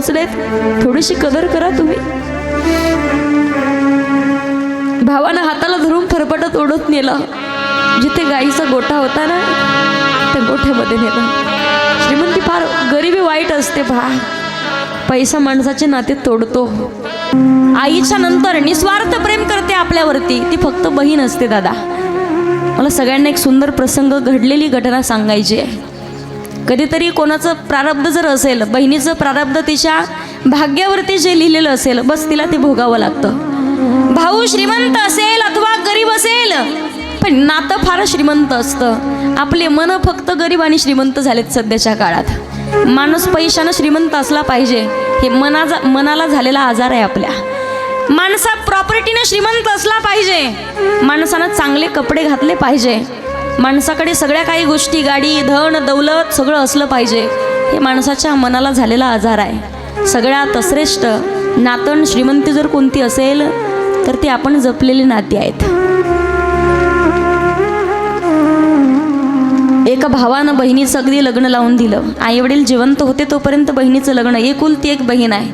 पोहोचलेत. थोडीशी कदर करा तुम्ही. भावानं हाताला धरून फरफटत ओढत नेलं. जिथे गाईचा गोठा होता ना त्या गोठ्यामध्ये नेलं. श्रीमंती फार गरिबी वाईट असते भा. पैसा माणसाचे नाते तोडतो. आईच्या नंतर निस्वार्थ प्रेम करते आपल्यावरती. ती फक्त बहीण असते दादा. मला सगळ्यांना एक सुंदर प्रसंग घडलेली घटना सांगायची आहे. कधीतरी कोणाचं प्रारब्ध जर असेल बहिणीचं प्रारब्ध तिच्या भाग्यावरती जे लिहिलेलं असेल बस तिला ते भोगावं लागतं. भाऊ श्रीमंत असेल अथवा गरीब असेल पण नातं फार श्रीमंत असतं. आपले मन फक्त गरीब आणि श्रीमंत झालेत सध्याच्या काळात. माणूस पैशानं श्रीमंत असला पाहिजे हे मनाचा मनाला झालेला आजार आहे आपल्या. माणसा प्रॉपर्टीनं श्रीमंत असला पाहिजे माणसानं चांगले कपडे घातले पाहिजे माणसाकडे सगळ्या काही गोष्टी गाडी धन दौलत सगळं असलं पाहिजे. हे माणसाच्या मनाला झालेला आजार आहे. सगळ्यात श्रेष्ठ नातन श्रीमंती जर कोणती असेल तर ती आपण जपलेली नाती आहेत. एका भावानं बहिणीचं अगदी लग्न लावून दिलं. आई वडील जिवंत होते तोपर्यंत बहिणीचं लग्न. एकुलती एक बहीण आहे.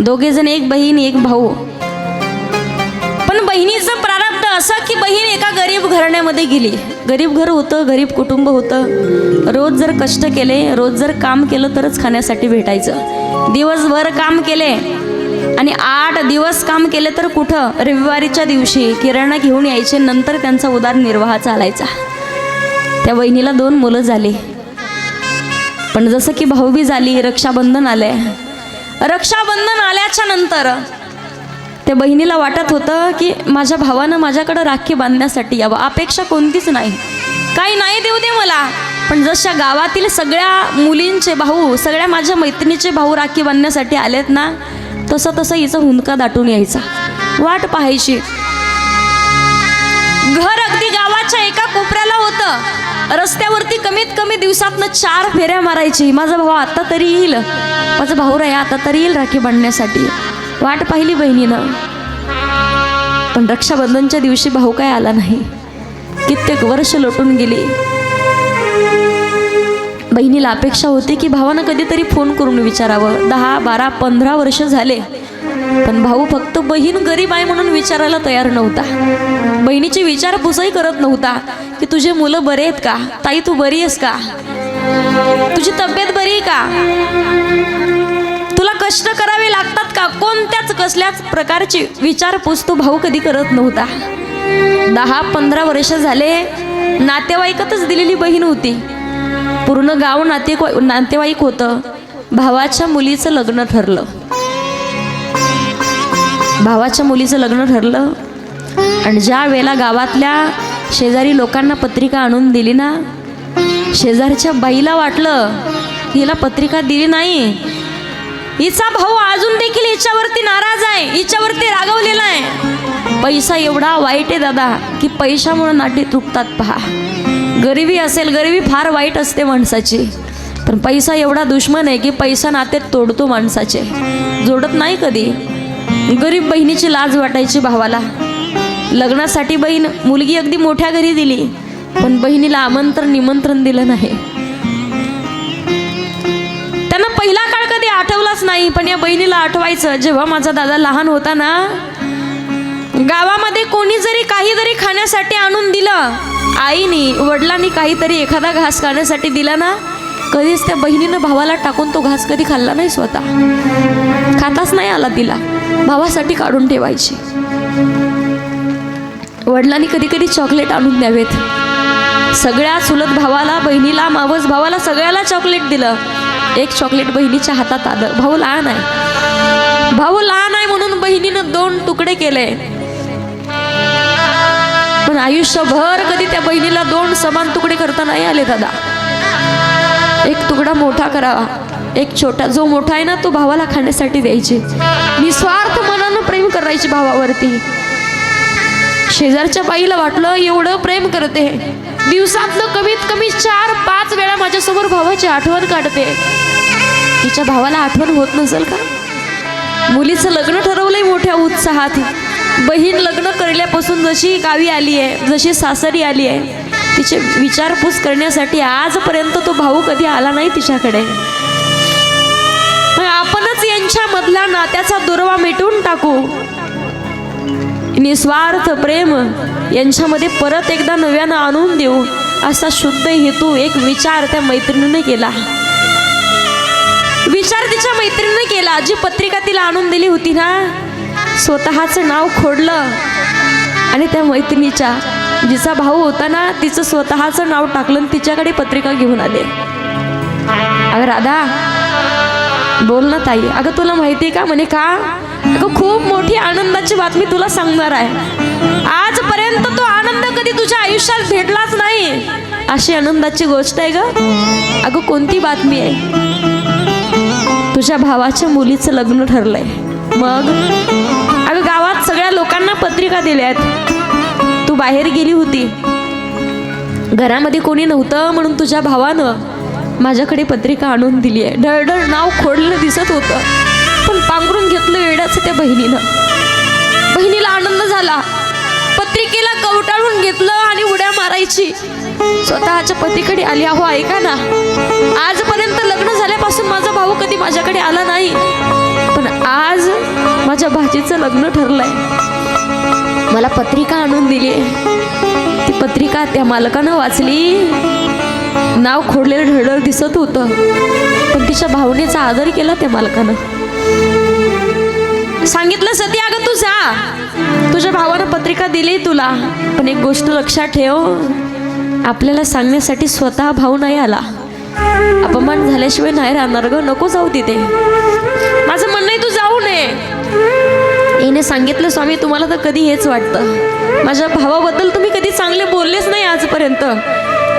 दोघे जण एक बहीण एक भाऊ. पण बहिणीचं असं की बहीण एका गरीब घराण्यामध्ये गेली. गरीब घर होतं गरीब कुटुंब होतं. रोज जर कष्ट केले रोज जर काम केलं तरच खाण्यासाठी भेटायचं. दिवसभर काम केले आणि आठ दिवस काम केले तर कुठं? रविवारीच्या दिवशी किराणा घेऊन यायचे नंतर त्यांचा उदारनिर्वाह चालायचा. त्या बहिणीला दोन मुलं झाली. पण जसं की भाऊबी झाली रक्षाबंधन आलंय. रक्षाबंधन आल्याच्यानंतर त्या बहिणीला वाटत होतं की माझ्या भावानं माझ्याकडं राखी बांधण्यासाठी यावं. अपेक्षा कोणतीच नाही. काही नाही देऊ दे मला. पण जशा गावातील सगळ्या मुलींचे भाऊ सगळ्या माझ्या मैत्रिणीचे भाऊ राखी बांधण्यासाठी आलेत ना तसं तसं हिचा हुंदका दाटून यायचा. वाट पाहायची. घर अगदी गावाच्या एका कोपऱ्याला होतं. रस्त्यावरती कमीत कमी दिवसातनं चार फेऱ्या मारायची. माझा भाऊ आता तरी येईल. माझा भाऊ राय आता तरी येईल राखी बांधण्यासाठी. वाट पाहिली बहिणीनं. पण रक्षाबंधनच्या दिवशी भाऊ काय आला नाही. कित्येक वर्ष लोटून गेली. बहिणीला अपेक्षा होती की भावानं कधीतरी फोन करून विचारावं. दहा बारा पंधरा वर्ष झाले. पण भाऊ फक्त बहीण गरीब आहे म्हणून विचारायला तयार नव्हता. बहिणीची विचारपूसही करत नव्हता की तुझे मुलं बरे आहेत का? ताई तू बरी आहेस का? तुझी तब्येत बरी आहे का? कष्ट करावे लागतात का? कोणत्याच कसल्याच प्रकारची विचारपूस तो भाऊ कधी करत नव्हता. दहा पंधरा वर्ष झाले नातेवाईकातच दिलेली बहीण होती. पूर्ण गाव नाते नातेवाईक होतं. भावाच्या मुलीचं लग्न ठरलं. भावाच्या मुलीचं लग्न ठरलं. आणि ज्या वेळेला गावातल्या शेजारी लोकांना पत्रिका आणून दिली ना शेजारच्या बाईला वाटलं हिला पत्रिका दिली नाही हिचा भाऊ अजून देखील हिच्यावरती नाराज आहे हिच्यावरती रागवलेला आहे. पैसा एवढा वाईट आहे दादा की पैशामुळे नाटी तुटतात पहा. गरिबी असेल गरिबी फार वाईट असते माणसाची. पण पैसा एवढा दुश्मन आहे की पैसा नाते तोडतो माणसाचे. जोडत नाही कधी. गरीब बहिणीची लाज वाटायची भावाला. लग्नासाठी बहीण मुलगी अगदी मोठ्या घरी दिली पण बहिणीला आमंत्रण निमंत्रण दिलं नाही. त्यांना पहिला आठवलाच नाही पण या बहिणीला आठवायचं. जेव्हा माझा दादा लहान होता ना गावामध्ये कोणी जरी काहीतरी खाण्यासाठी आणून दिलं आईनी वडिलांनी काहीतरी एखादा घास खाण्यासाठी दिला ना कधीच त्या बहिणीनं भावाला टाकून तो घास कधी खाल्ला नाही स्वतः. खाताच नाही आला तिला. भावासाठी काढून ठेवायची. वडिलांनी कधी कधी चॉकलेट आणून द्यावेत. सगळ्या चुलत भावाला बहिणीला मावस भावाला सगळ्याला चॉकलेट दिलं. एक चॉकलेट बहिणीच्या हातात आलं. भाऊ लहान आहे. भाऊ लहान आहे म्हणून बहिणीनं दोन तुकडे केले. पण आयुष्यभर कधी त्या बहिणीला दोन समान तुकडे करता नाही आले दादा. एक तुकडा मोठा करावा. एक छोटा. जो मोठा आहे ना तो भावाला खाण्यासाठी द्यायचे. निस्वार्थ मनानं प्रेम करायची भावावरती. शेजारच्या बाईला वाटलं एवढं प्रेम करते. दिवसातनं कमीत कमी चार पाच वेळा माझ्यासमोर भावाची आठवण काढते. तिच्या भावाला आठवण होत नसेल का? मुलीचं लग्न ठरवलंय मोठ्या उत्साहात. बहीण लग्न करल्यापासून जशी गावी आली आहे जशी सासरी आली आहे तिचे विचारपूस करण्यासाठी आजपर्यंत तो भाऊ कधी आला नाही तिच्याकडे. आपणच यांच्यामधला नात्याचा दुर्वा मिटून टाकू. निस्वार्थ प्रेम यांच्यामध्ये परत एकदा नव्यानं आणून देऊ असा शुद्ध हेतू एक विचार त्या मैत्रिणीने केला. विचार तिच्या मैत्रिणीने केला. जी पत्रिका तिला आणून दिली होती ना स्वतःचं नाव खोडलं. आणि त्या मैत्रिणीच्या जिचा भाऊ होता ना तिचं स्वतःचं नाव टाकलं तिच्याकडे पत्रिका घेऊन आले. अगं राधा बोल ना ताई. अगं तुला माहिती आहे का? म्हणे का? अगं खूप आनंदाची बातमी तुला सांगणार आहे. आजपर्यंत तो आनंद कधी तुझ्या आयुष्यात भेटलाच नाही. अशी आनंदाची गोष्ट आहे ग. अगं कोणती बातमी आहे? तुझ्या भावाच्या मुलीचं लग्न ठरलंय. मग? अगं गावात सगळ्या लोकांना पत्रिका दिल्यात तू बाहेर गेली होती. घरामध्ये कोणी नव्हतं म्हणून तुझ्या भावानं माझ्याकडे पत्रिका आणून दिली आहे. ढळढळ नाव खोडलं दिसत होतं. पण पांघरून घेतलं वेड्याचं त्या बहिणीनं. बहिणीला आनंद झाला. पत्रिकेला कवटाळून घेतलं आणि उड्या मारायची. स्वतःच्या पतीकडे आली अहो ऐका ना. आजपर्यंत लग्न झाल्यापासून माझा भाऊ कधी माझ्याकडे आला नाही. पण आज माझ्या भाजीचं लग्न ठरलंय. मला पत्रिका आणून दिली ती पत्रिका त्या मालकानं वाचली. नाव खोडलेलं ढळढळ दिसत होतं. पण तिच्या भावनेचा आदर केला त्या मालकानं. सांगितलं सती अगं तू जा. तुझ्या भावानं पत्रिका दिली तुला. पण एक गोष्ट लक्षात ठेव. आपल्याला सांगण्यासाठी स्वतः भाऊ नाही आला. अपमान झाल्याशिवाय नाही राहणार ग. नको जाऊ तिथे. माझं म्हणणं आहे तू जाऊ नये. हिने सांगितलं स्वामी तुम्हाला तर कधी हेच वाटतं. माझ्या भावाबद्दल तुम्ही कधी चांगले बोललेच नाही आजपर्यंत.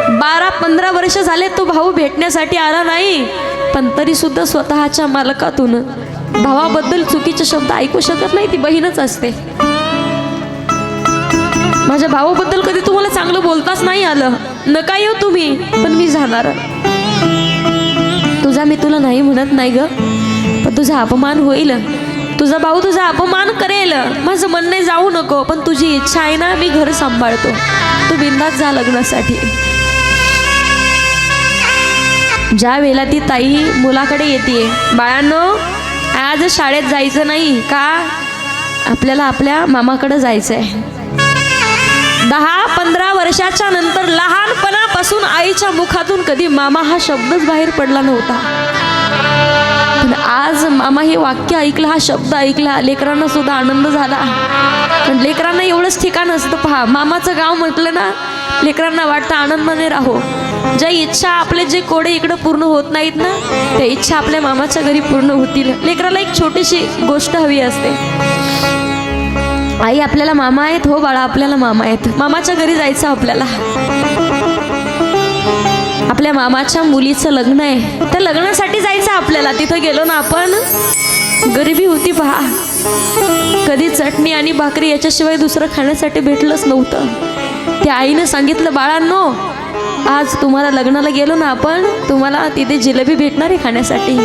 बारा पंधरा वर्ष झाले तो भाऊ भेटण्यासाठी आला नाही. पण तरी सुद्धा स्वतःच्या मालकातून भावाबद्दल चुकीचे शब्द ऐकू शकत नाही ती बहीणच असते. माझ्या भावाबद्दल कधी तुम्हाला चांगलं बोलताच नाही आलं. नका येऊ तुम्ही पण मी जाणार. तुझा मी तुला नाही म्हणत नाही ग पण तुझा अपमान होईल. तुझा भाऊ तुझा अपमान करेल. माझं म्हणणे जाऊ नको पण तुझी इच्छा आहे ना मी घर सांभाळतो. तू बिंदात जा लग्नासाठी. ज्या वेळेला ती ताई मुलाकडे येते बाळांनो आज शाळेत जायचं नाही का? आपल्याला आपल्या मामाकडे जायचं आहे दहा पंधरा वर्षाच्या नंतर लहानपणापासून आईच्या मुखातून कधी मामा हा शब्दच बाहेर पडला नव्हता. पण आज मामा हे वाक्य ऐकलं हा शब्द ऐकला लेकरांना सुद्धा आनंद झाला. पण लेकरांना एवढंच ठिकाण असतं पहा. मामाचं गाव म्हटलं ना लेकरांना वाटतं आनंदाने राहो. ज्या इच्छा आपले जे कोडे इकडं पूर्ण होत नाहीत ना त्या इच्छा आपल्या मामाच्या घरी पूर्ण होतील. लेकराला एक छोटीशी गोष्ट हवी असते. आई आपल्याला मामा आहेत हो बाळा आपल्याला मामा आहेत. मामाच्या घरी जायचं आपल्याला. आपल्या मामाच्या मुलीचं लग्न आहे. त्या लग्नासाठी जायचं आपल्याला. तिथं गेलो ना आपण गरिबी होती पहा. कधी चटणी आणि भाकरी याच्याशिवाय दुसरं खाण्यासाठी भेटलंच नव्हतं. त्या आईनं सांगितलं बाळांनो आज तुम्हाला लग्नाला गेलो ना आपण तुम्हाला तिथे जिलेबी भेटणार आहे खाण्यासाठी.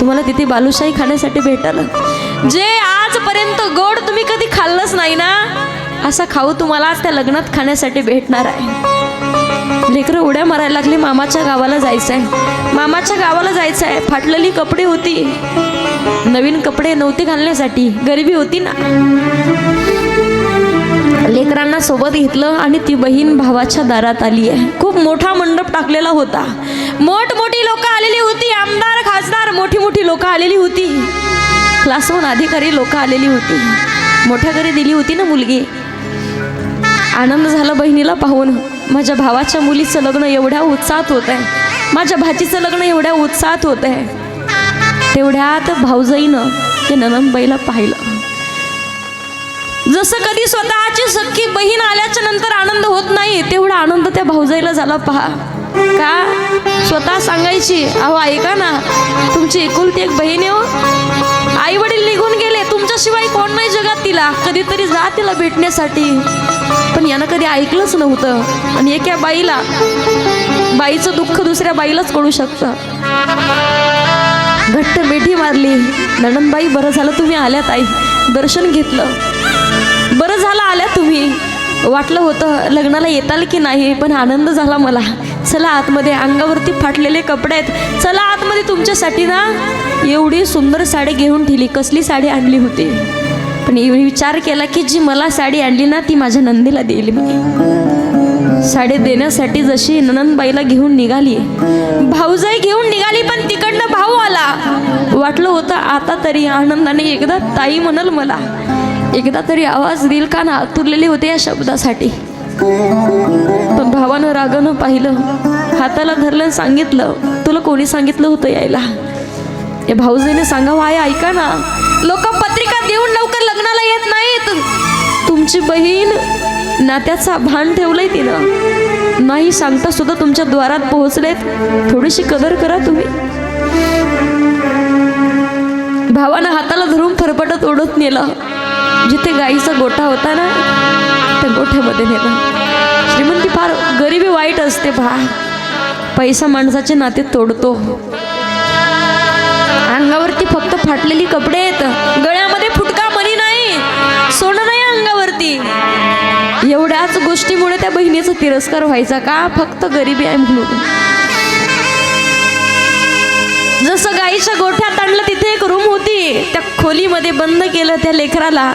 तुम्हाला तिथे बालुशाही खाण्यासाठी भेटल जे आजपर्यंत गोड तुम्ही कधी खाल्लंच नाही ना असा खाऊ तुम्हाला आज त्या लग्नात खाण्यासाठी भेटणार आहे. लेकरं उड्या मारायला लागली मामाच्या गावाला जायचं आहे मामाच्या गावाला जायचं आहे फाटलेली कपडे होती. नवीन कपडे नव्हते घालण्यासाठी. गरिबी होती ना. लेकरांना सोबत घेतलं आणि ती बहीण भावाच्या दारात आली आहे. खूप मोठा मंडप टाकलेला होता. मोठमोठी लोक आलेली होती. आमदार खासदार मोठी मोठी लोक आलेली होती. क्लासहून अधिकारी लोक आलेली होती. मोठ्या घरी दिली होती ना मुलगी. आनंद झाला बहिणीला पाहून. माझ्या भावाच्या मुलीचं लग्न एवढ्या उत्साहात होत आहे माझ्या भाचीचं लग्न एवढ्या उत्साहात होत आहे तेवढ्यात भाऊजाईनं ते ननंदबाईला पाहिलं. जसं कधी स्वतःची सख्खी बहीण आल्याच्यानंतर आनंद होत नाही तेवढा आनंद त्या भाऊजाईला झाला पहा. का? स्वतः सांगायची अहो ऐका ना तुमची एकुलती एक बहीण आहे हो. आई वडील निघून गेले तुमच्याशिवाय कोण नाही जगात तिला. कधीतरी जा तिला भेटण्यासाठी. पण यानं कधी ऐकलंच नव्हतं. आणि एका बाईला बाईचं दुःख दुसऱ्या बाईलाच कळू शकतं. घट्ट मिठी मारली. नणनबाई बरं झालं तुम्ही आल्यात आई. दर्शन घेतलं. आनंद झाला आल्या तुम्ही. वाटलं होतं लग्नाला येताल की नाही पण आनंद झाला मला. चला आतमध्ये अंगावरती फाटलेले कपडे आहेत. चला आतमध्ये तुमच्यासाठी ना एवढी सुंदर साडी घेऊन ठेली कसली साडी आणली होती? पण एवढी विचार केला की जी मला साडी आणली ना ती माझ्या नंदीला दिली मी. साडी देण्यासाठी जशी ननंदबाईला घेऊन निघाली. भाऊजाई घेऊन निघाली पण तिकडनं भाऊ आला. वाटलं होतं आता तरी आनंदाने एकदा ताई म्हणल मला. एकदा तरी आवाज दिल का ना? आतुरलेले होते या शब्दासाठी. पण भावानं रागानं पाहिलं. हाताला धरलं सांगितलं तुला कोणी सांगितलं होतं यायला? या भाऊजीने सांगावं आहे ऐका ना. लोक पत्रिका देऊन लवकर लग्नाला येत नाहीत. तुमची बहीण नात्याचा भान ठेवलंय तिनं. नाही सांगता सुद्धा तुमच्या द्वारात पोहोचलेत. थोडीशी कदर करा तुम्ही. भावानं हाताला धरून फरफटत ओढत नेलं. जिथे गाईचा गोठा होता ना त्या गोठ्यामध्ये नेला. श्रीमंती फार गरिबी वाईट असते भा पैसा माणसाचे नाते तोडतो. अंगावरती फक्त फाटलेली कपडे आहेत. गळ्यामध्ये फुटका मनी नाही. सोनं नाही अंगावरती. एवढ्याच गोष्टीमुळे त्या बहिणीचा तिरस्कार व्हायचा का? फक्त गरिबी आहे म्हणून. गाईच्या गोठ्यात आणलं तिथे एक रूम होती. त्या खोलीमध्ये बंद केलं त्या लेकराला.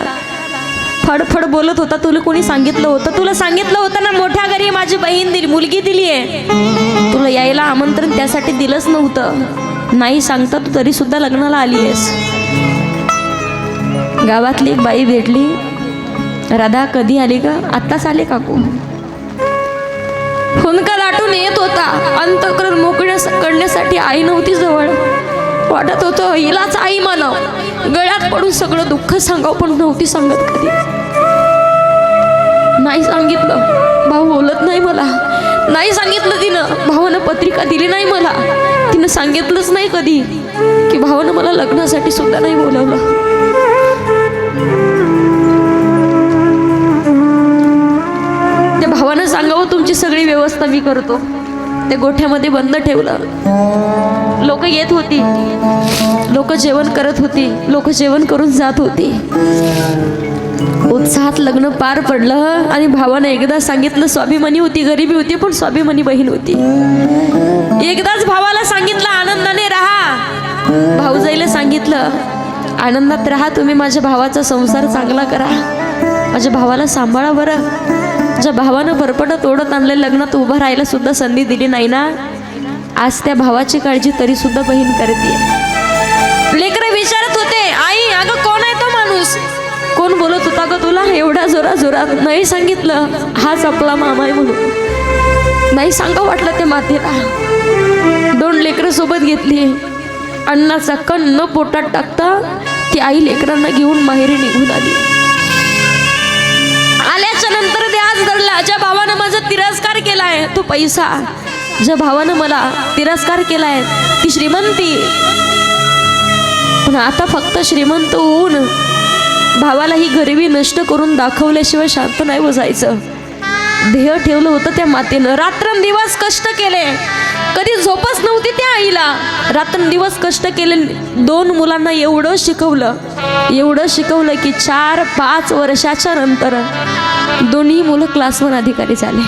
फडफड बोलत होता तुला कोणी सांगितलं होतं? तुला सांगितलं होतं ना मोठ्या घरी माझी बहीण दिली मुलगी दिली आहे. तुला यायला आमंत्रण त्यासाठी दिलंच नव्हतं. नाही सांगता तू तरी सुद्धा लग्नाला आली आहेस. गावातली एक बाई भेटली. राधा कधी आली का आत्ताच आले काकू? हुनका दाटून येत होता. अंतकरण मोकळ्या करण्यासाठी आई नव्हती जवळ. वाटत होतं हिलाच आई मानव गळ्यात पडून सगळं दुःख सांगाव पण नव्हती सांगत कधी. नाही सांगितलं. भाऊ बोलत नाही मला. नाही सांगितलं तिनं. भावानं पत्रिका दिली नाही मला. तिनं सांगितलंच नाही कधी. की भावानं मला लग्नासाठी सुद्धा नाही बोलावलं. त्या भावानं सांगावं तुमची सगळी व्यवस्था मी करतो. ते गोठ्यामध्ये बंद ठेवलं. लोक येत होती. लोक जेवण करत होती. लोक जेवण करून जात होती. उत्साहात लग्न पार पडलं आणि भावानं एकदा सांगितलं स्वाभिमानी होती गरिबी होती पण स्वाभिमानी बहीण होती. एकदाच भावाला सांगितलं आनंदाने राहा. भाऊजाईला सांगितलं आनंदात राहा तुम्ही माझ्या भावाचा संसार चांगला करा. माझ्या भावाला सांभाळा बरं. ज्या भावानं भरपटत ओढत आणले लग्नात उभं राहायला सुद्धा संधी दिली नाही ना. आज त्या भावाची काळजी तरी सुद्धा बहीण करते लेकर विचारत होते आई अगं कोण आहे तो माणूस? कोण बोलत होता ग तुला? एवढ्या जोरा जोरात नाही सांगितलं. हाच आपला मामा आहे म्हणून. नाही सांगा वाटलं ते मातेला. दोन लेकरं सोबत घेतली. अन्नाचा कण न पोटात टाकता ती आई लेकरांना घेऊन माहेरी निघून आली. आल्याच्यानंतर व्याज धरला ज्या भावानं माझा तिरस्कार केलाय तो पैसा ज्या भावानं मला तिरस्कार केलाय ती श्रीमंती. पण आता फक्त श्रीमंत होऊन भावाला ही गरिबी नष्ट करून दाखवल्याशिवाय शांत नाही बसायचं ध्येय ठेवलं होतं त्या मातेनं. रात्रंदिवस कष्ट केले. कधी झोपच नव्हती त्या आईला. रात्रंदिवस कष्ट केले. दोन मुलांना एवढं शिकवलं. एवढं शिकवलं की चार पाच वर्षाच्या नंतर दोन्ही मुलं क्लास वन अधिकारी झाले.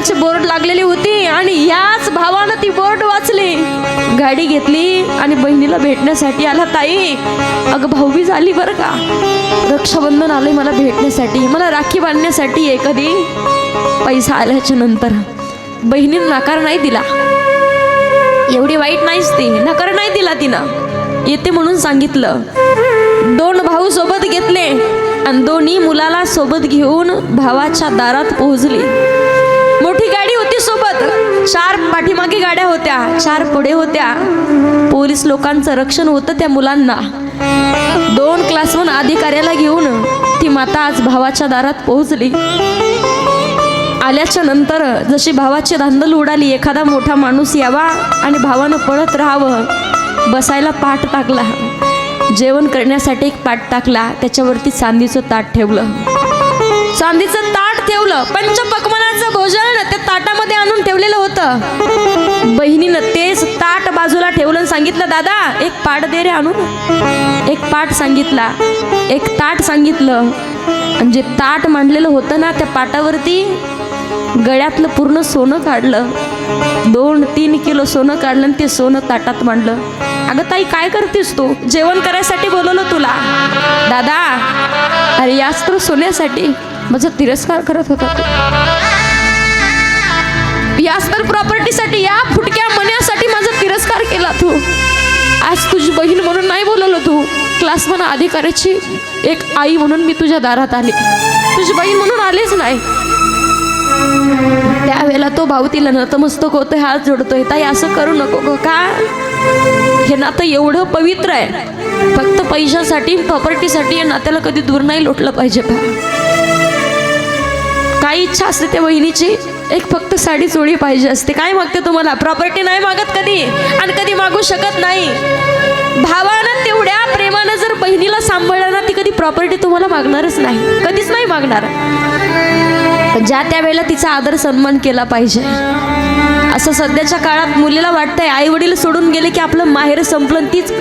भावांची बोर्ड लागलेली होती आणि याच भावानं ती बोर्ड वाचली. गाडी घेतली आणि बहिणीला भेटण्यासाठी आला ताई अगं भाऊबी झाली बरं का? रक्षाबंधन आले मला भेटण्यासाठी मला राखी बांधण्यासाठी आहे कधी पैसा आल्याच्यानंतर. बहिणीनं नकार नाही दिला. एवढी वाईट नाहीच ती. नकार नाही दिला तिनं. येते म्हणून सांगितलं. दोन भाऊ सोबत घेतले आणि दोन्ही मुलाला सोबत घेऊन भावाच्या दारात पोहोचली. गाडी सोबत चार पाठीमागे गाड्या होत्या चार पुढे होत्या. पोलीस लोकांचं रक्षण होतं त्या मुलांना. दोन क्लास अधिकाऱ्याला घेऊन ती माता आज भावाच्या दारात पोहोचली. आल्याच्यानंतर जशी भावाची धांदल उडाली एखादा मोठा माणूस यावा आणि भावानं पळत राहावं. बसायला पाठ टाकला. जेवण करण्यासाठी एक पाठ टाकला. त्याच्यावरती चांदीचं ताट ठेवलं. चांदीचं ताट ठेवलं. बहिणीचं भोजन ते ताटामध्ये आणून ठेवलेलं होतं. बहिणीनं तेच ताट बाजूला ठेवलं सांगितलं दादा एक पाट दे रे आणून. एक पाट सांगितला. एक ताट सांगितलं. आणि जे ताट मांडलेलं होतं ना त्या पाटावरती गळ्यातलं पूर्ण सोनं काढलं. दोन तीन किलो सोनं काढलं आणि ते सोनं ताटात मांडलं. अगं ताई काय करतेस तू? जेवण करायसाठी बोलवलं तुला. दादा अरे याच तर सोन्यासाठी. माझा तिरस्कार करत होता तू. याच तर प्रॉपर्टीसाठी या फुटक्या मण्यासाठी माझा तिरस्कार केला तू. आज तुझी बहीण म्हणून नाही बोलवलं तू. क्लास म्हणा अधिकाऱ्याची एक आई म्हणून मी तुझ्या दारात आले. तुझी बहीण म्हणून आलेच नाही. त्यावेळेला तो भाऊ तिला नतमस्तक होतो हात जोडतोय. ताई असं करू नको गं का? हे नातं एवढं पवित्र आहे. फक्त पैशासाठी प्रॉपर्टीसाठी या नात्याला कधी दूर नाही लोटलं पाहिजे काही इच्छा असते त्या बहिणीची. एक फक्त साडी चोळी पाहिजे असते. काय मागते तुम्हाला? प्रॉपर्टी नाही मागत कधी? आणि कधी मागू शकत नाही. भावानं तेवढ्या प्रेमानं जर बहिणीला सांभाळलं ना ती कधी प्रॉपर्टी तुम्हाला मागणारच नाही. कधीच नाही मागणार. ज्या ज्या त्यावेळेला तिचा आदर सन्मान केला पाहिजे. असं सध्याच्या काळात मुलीला वाटतंय आई वडील सोडून गेले की आपलं माहेर संपलं आणि तीच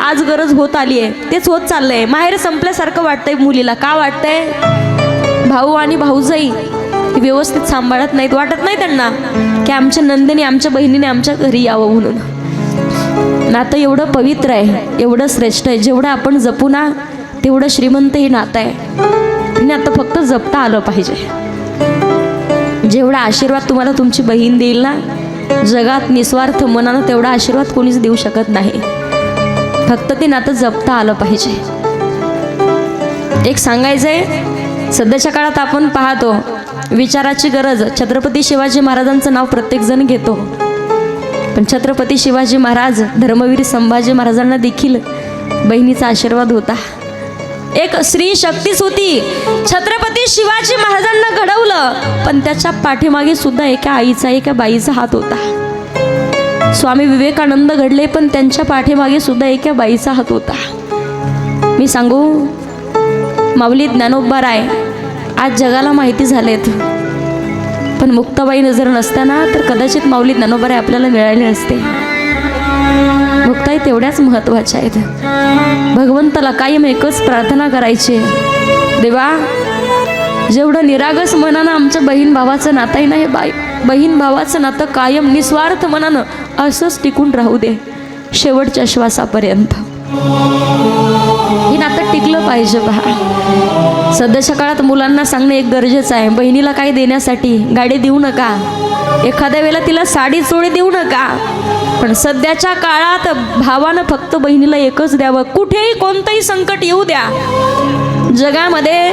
आज गरज होत आली आहे. तेच होत चाललंय. माहेर संपल्यासारखं वाटतंय मुलीला. का वाटतंय? भाऊ आणि भाऊजाई. व्यवस्थित सांभाळत नाहीत वाटत नाही त्यांना की आमच्या नंदिनी आमच्या बहिणीने आमच्या घरी यावं म्हणून. नातं एवढं पवित्र आहे एवढं श्रेष्ठ आहे जेवढं आपण जपू ना तेवढं श्रीमंत हे नातं आहे. आणि आता फक्त जपता आलं पाहिजे. जेवढा आशीर्वाद तुम्हाला तुमची बहीण देईल ना जगात निस्वार्थ मनानं तेवढा आशीर्वाद कोणीच देऊ शकत नाही. फक्त ते नातं जपता आलं पाहिजे. एक सांगायचं आहे सध्याच्या काळात आपण पाहतो विचाराची गरज छत्रपती शिवाजी महाराजांचं नाव प्रत्येकजण घेतो. पण छत्रपती शिवाजी महाराज धर्मवीर संभाजी महाराजांना देखील बहिणीचा आशीर्वाद होता. एक स्त्री शक्तीच होती. छत्रपती शिवाजी महाराजांना घडवलं पण त्याच्या पाठीमागे सुद्धा एका आईचा एका बाईचा हात होता. स्वामी विवेकानंद घडले पण त्यांच्या पाठीमागे सुद्धा एका बाईचा हात होता. मी सांगू? माऊली ज्ञानोबाराय आज जगाला माहिती झालेत. पण मुक्ताबाई नजर नसताना तर कदाचित माऊली ज्ञानोबाराय आपल्याला मिळाले असते. मुक्ताई तेवढ्याच महत्त्वाच्या आहेत. भगवंताला कायम एकच प्रार्थना करायची. देवा जेवढं निरागस मनानं आमच्या बहीण भावाचं नातं आहे ना हे बाई बहीण भावाचं नातं कायम निस्वार्थ मनानं असंच टिकून राहू दे. शेवटच्या श्वासापर्यंत. हे नातं टिकलं पाहिजे पहा. सध्याच्या काळात मुलांना सांगणं एक गरजेचं आहे. बहिणीला काही देण्यासाठी गाडी देऊ नका. एखाद्या वेळेला तिला साडी चोळी देऊ नका. पण सध्याच्या काळात भावानं फक्त बहिणीला एकच द्यावं. कुठेही कोणतंही संकट येऊ द्या. जगामध्ये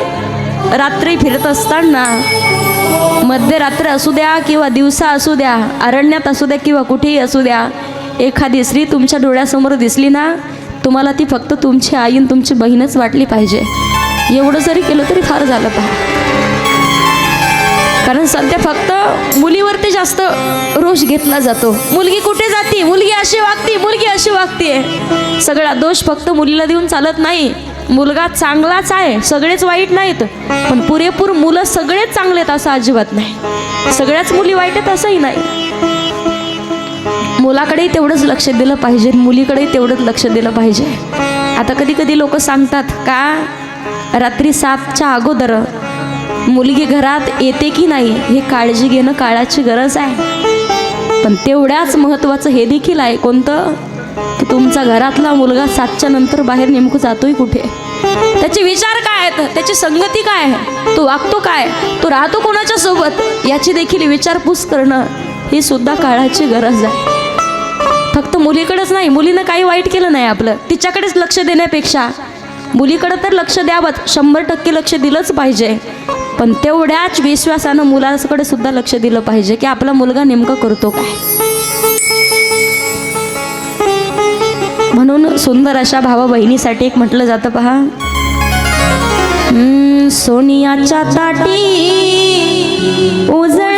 रात्री फिरत असताना मध्यरात्र असू द्या किंवा दिवसा असू द्या अरण्यात असू द्या किंवा कुठेही असू द्या एखादी स्त्री तुमच्या डोळ्यासमोर दिसली ना तुम्हाला ती फक्त तुमची आई आणि तुमची बहीणच वाटली पाहिजे. एवढं जरी केलं तरी फार झालं पहा कारण सध्या फक्त मुलीवरती जास्त रोष घेतला जातो. मुलगी कुठे जाती? मुलगी अशी वागती मुलगी अशी वागते सगळा दोष फक्त मुलीला देऊन चालत नाही. मुलगा चांगलाच आहे सगळेच वाईट नाहीत. पण पुरेपूर मुलं सगळेच चांगले आहेत असं अजिबात नाही. सगळ्याच मुली वाईट आहेत असंही नाही. मुलाकडे तेवढंच लक्ष दिलं पाहिजे मुलीकडे तेवढंच लक्ष दिलं पाहिजे. आता कधी कधी लोक सांगतात का रात्री सातच्या अगोदर मुलगी घरात येते की नाही हे काळजी घेणं काळाची गरज आहे. पण तेवढ्याच महत्त्वाचं हे देखील आहे कोणतं? की तुमचा घरातला मुलगा सातच्या नंतर बाहेर नेमकं जातोय कुठे? त्याचे विचार काय आहेत? त्याची संगती काय आहे? तो वागतो काय? तो राहतो कोणाच्या सोबत? याची देखील विचारपूस करणं ही सुद्धा काळाची गरज आहे. फक्त मुलीकडेच नाही मुलीनं काही वाईट केलं नाही आपलं. तिच्याकडेच लक्ष देण्यापेक्षा. मुलीकडं तर लक्ष द्यावं शंभर टक्के लक्ष दिलंच पाहिजे. पण तेवढ्याच विश्वासानं मुलाकडे सुद्धा लक्ष दिलं पाहिजे की आपला मुलगा नेमकं करतो काय. म्हणून सुंदर अशा भावा बहिणीसाठी एक म्हटलं जातं पहा. हम्म, सोनियाच्या ताटी उजळल्या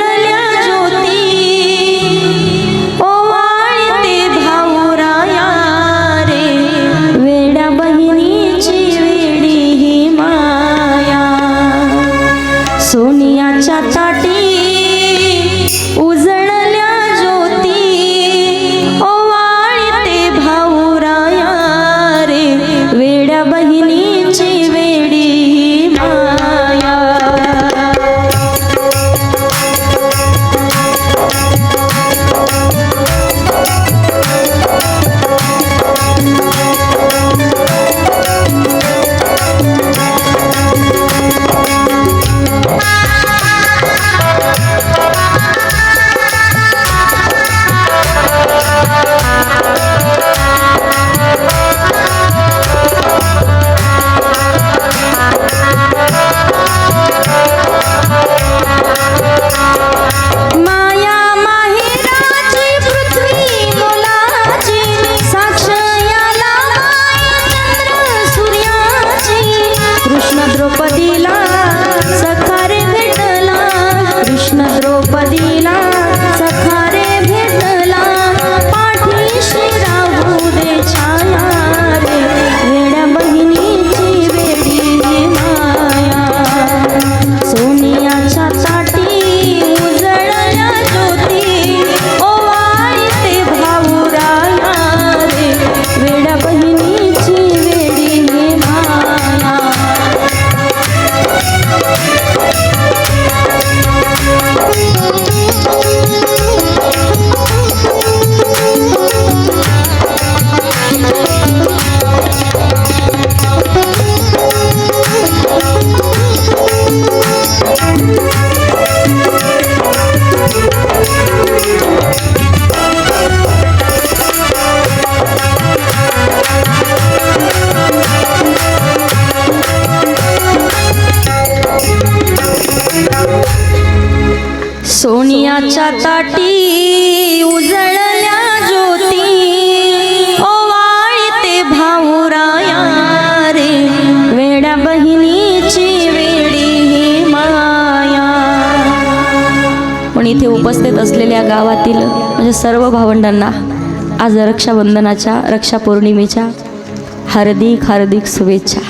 ताटी उजळल्या ज्योती. ओवाळते भाऊराया रे वेड्या बहिणीची वेडी ही माया. पण इथे उपस्थित असलेल्या गावातील म्हणजे सर्व भावंडांना आज रक्षाबंधनाच्या रक्षापौर्णिमेच्या हार्दिक हार्दिक शुभेच्छा.